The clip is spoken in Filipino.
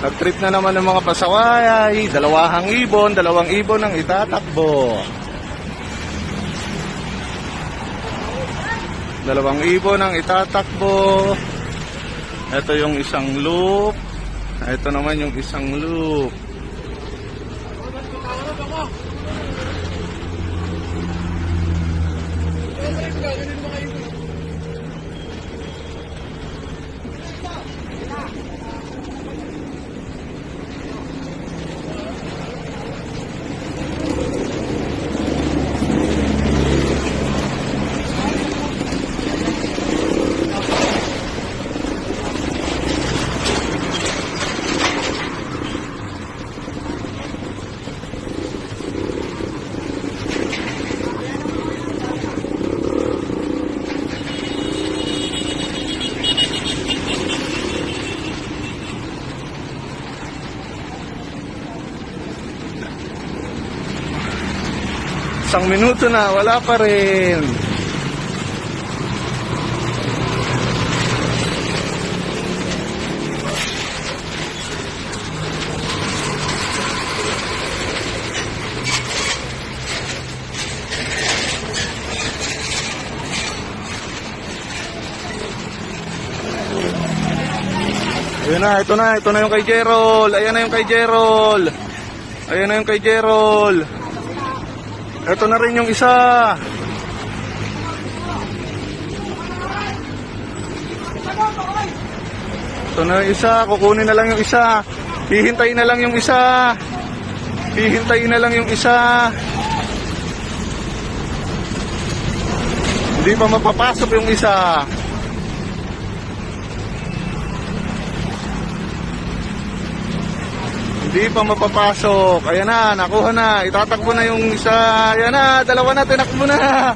Nag-trip na naman ng mga pasaway. Dalawahang ibon, dalawang ibon ang itatakbo. Dalawang ibon ang itatakbo. Ito yung isang loop. Ito naman yung isang loop. Isang minuto na, wala pa rin. Ayun na, ito na, ito na yung kay Jerol. Ayan na yung kay Jerol. Ayan na yung kay Jerol. Ito na rin yung isa. Ito na yung isa. Kukunin na lang yung isa. Hihintayin na lang yung isa. Hihintayin na lang yung isa. Hindi pa mapapasok yung isa. Hindi pa mapapasok. Ayan na, nakuha na. Itatakbo na yung isa. Ayan na, dalawa na, tinakbo na.